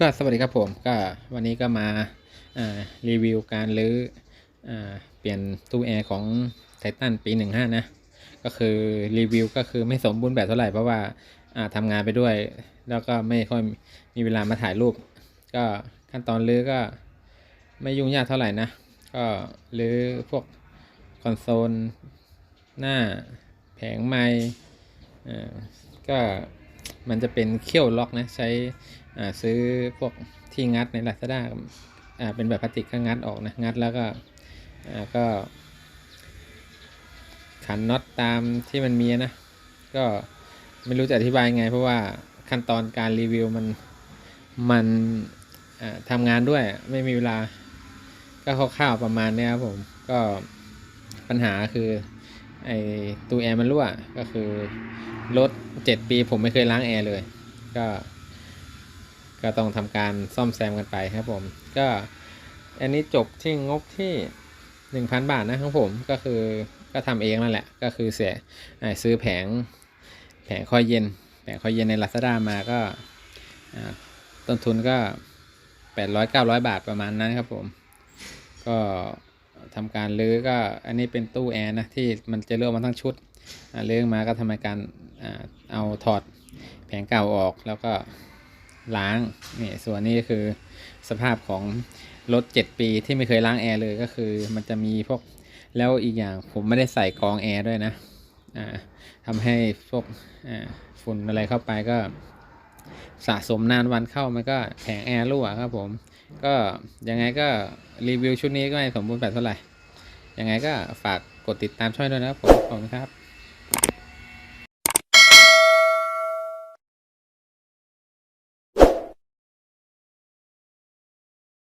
ก็สวัสดีครับผมก็วันนี้ก็มาารีวิวการรื้ออเปลี่ยนตู้แอร์ของไททันปี 15 นะ ก็คือรีวิวก็คือไม่สมบูรณ์แบบเท่าไหร่เพราะว่าาทำงานไปด้วย แล้วก็ไม่ค่อยมีเวลามาถ่ายรูป ก็ขั้นตอนรื้อก็ไม่ยุ่งยากเท่าไหร่นะ ก็รื้อพวกคอนโซลหน้าแผงไม้ก็ มันจะเป็นเขี้ยวล็อกนะใช้อ่าซื้อพวกที่งัดใน Lazada อ่าเป็นแบบพลาสติกก็งัดออกนะงัดแล้วก็อ่าก็ขันน็อตตามที่มันมีนะ ก็ไม่รู้จะอธิบายไง เพราะว่าขั้นตอนการรีวิวมันมันอ่าทำงานด้วยไม่มีเวลาก็คร่าวๆประมาณเนี้ยครับผม ก็ปัญหาคือ ไอตู้แอร์มันรั่วก็คือรถ7ปีผมไม่เคยล้างแอร์เลย ก็ก็ต้องทำการซ่อมแซมกันไปครับผม ก็อันนี้จบที่งบที่หนึ่งพันบาทนะครับผมก็คือก็ทำเองนั่นแหละ ก็คือเสียซื้อแผงแผงคอยเย็น แผงคอยเย็นใน Lazada มาก็ต้นทุนก็แปดร้อยเก้าร้อยบาทประมาณนั้นครับผม ก็ ทำการลื้อก็อันนี้เป็นตู้แอร์นะที่มันจะเลือกมาทั้งชุดลื้อมาก็ทำการเอาถอดแผงเก่าออกแล้วก็ล้างนี่ส่วนนี้คือสภาพของรถ 7 ปีที่ไม่เคยล้างแอร์เลยก็คือ มันจะมีพวกแล้วอีกอย่างผมไม่ได้ใส่กรองแอร์ด้วยนะอ่าทำให้พวกฝุ่นอะไรเข้าไปก็ สะสมนานวันเข้ามันก็แผงแอร์รั่วครับผม ก็ยังไงก็รีวิวชุดนี้ก็ไม่สมบูรณ์แบบเท่าไหร่ยังไงก็ฝากกดติดตามช่วยด้วยนะครับผมขอบคุณครับ